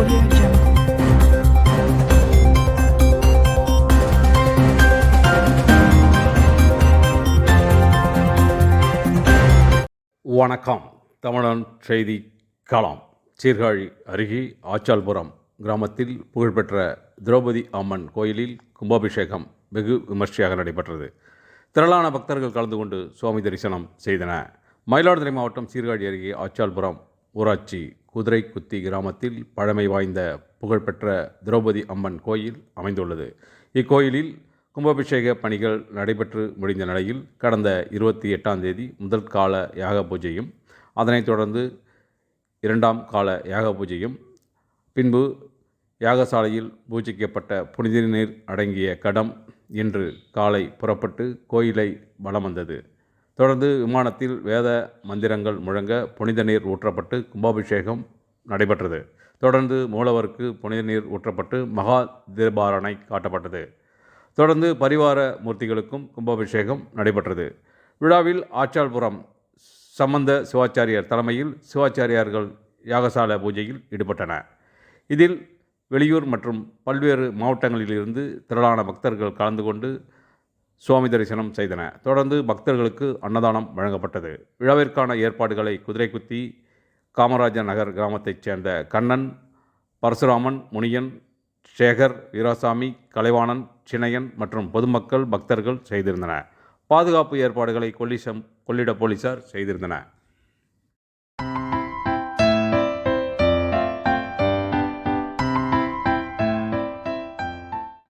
Audio Jungle. வணக்கம். தமிழன் செய்தி களம். சீர்காழி அருகே ஆச்சால்புரம் கிராமத்தில் புகழ்பெற்ற திரௌபதி அம்மன் கோயிலில் கும்பாபிஷேகம் வெகு விமர்சையாக நடைபெற்றது. திரளான பக்தர்கள் கலந்து கொண்டு சுவாமி தரிசனம் செய்தன மயிலாடுதுறை மாவட்டம் சீர்காழி அருகே ஆச்சால்புரம் ஊராட்சி குதிரை குத்தி கிராமத்தில் பழமை வாய்ந்த புகழ்பெற்ற திரௌபதி அம்மன் கோயில் அமைந்துள்ளது. இக்கோயிலில் கும்பாபிஷேக பணிகள் நடைபெற்று முடிந்த நிலையில் கடந்த இருபத்தி எட்டாம் தேதி முதல் கால யாக பூஜையும் அதனைத் தொடர்ந்து இரண்டாம் கால யாக பூஜையும் பின்பு யாகசாலையில் பூஜிக்கப்பட்ட புனித நீர் அடங்கிய கடம் இன்று காலை புறப்பட்டு கோயிலை வலம் வந்தது. தொடர்ந்து விமானத்தில் வேத மந்திரங்கள் முழங்க புனித நீர் ஊற்றப்பட்டு கும்பாபிஷேகம் நடைபெற்றது. தொடர்ந்து மூலவருக்கு புனித நீர் ஊற்றப்பட்டு மகா தீபாரணை காட்டப்பட்டது. தொடர்ந்து பரிவார மூர்த்திகளுக்கும் கும்பாபிஷேகம் நடைபெற்றது. விழாவில் ஆச்சாள்புரம் சம்பந்த சிவாச்சாரியார் தலைமையில் சிவாச்சாரியார்கள் யாகசால பூஜையில் ஈடுபட்டனர். இதில் வெளியூர் மற்றும் பல்வேறு மாவட்டங்களிலிருந்து திரளான பக்தர்கள் கலந்து கொண்டு சுவாமி தரிசனம் செய்தன. தொடர்ந்து பக்தர்களுக்கு அன்னதானம் வழங்கப்பட்டது. விழாவிற்கான ஏற்பாடுகளை குதிரைக்குத்தி காமராஜர் நகர் கிராமத்தைச் சேர்ந்த கண்ணன் பரசுராமன் முனியன் சேகர் வீராசாமி கலைவாணன் சினையன் மற்றும் பொதுமக்கள் பக்தர்கள் செய்திருந்தனர். பாதுகாப்பு ஏற்பாடுகளை கொல்லிசம் கொள்ளிட போலீசார் செய்திருந்தனர்.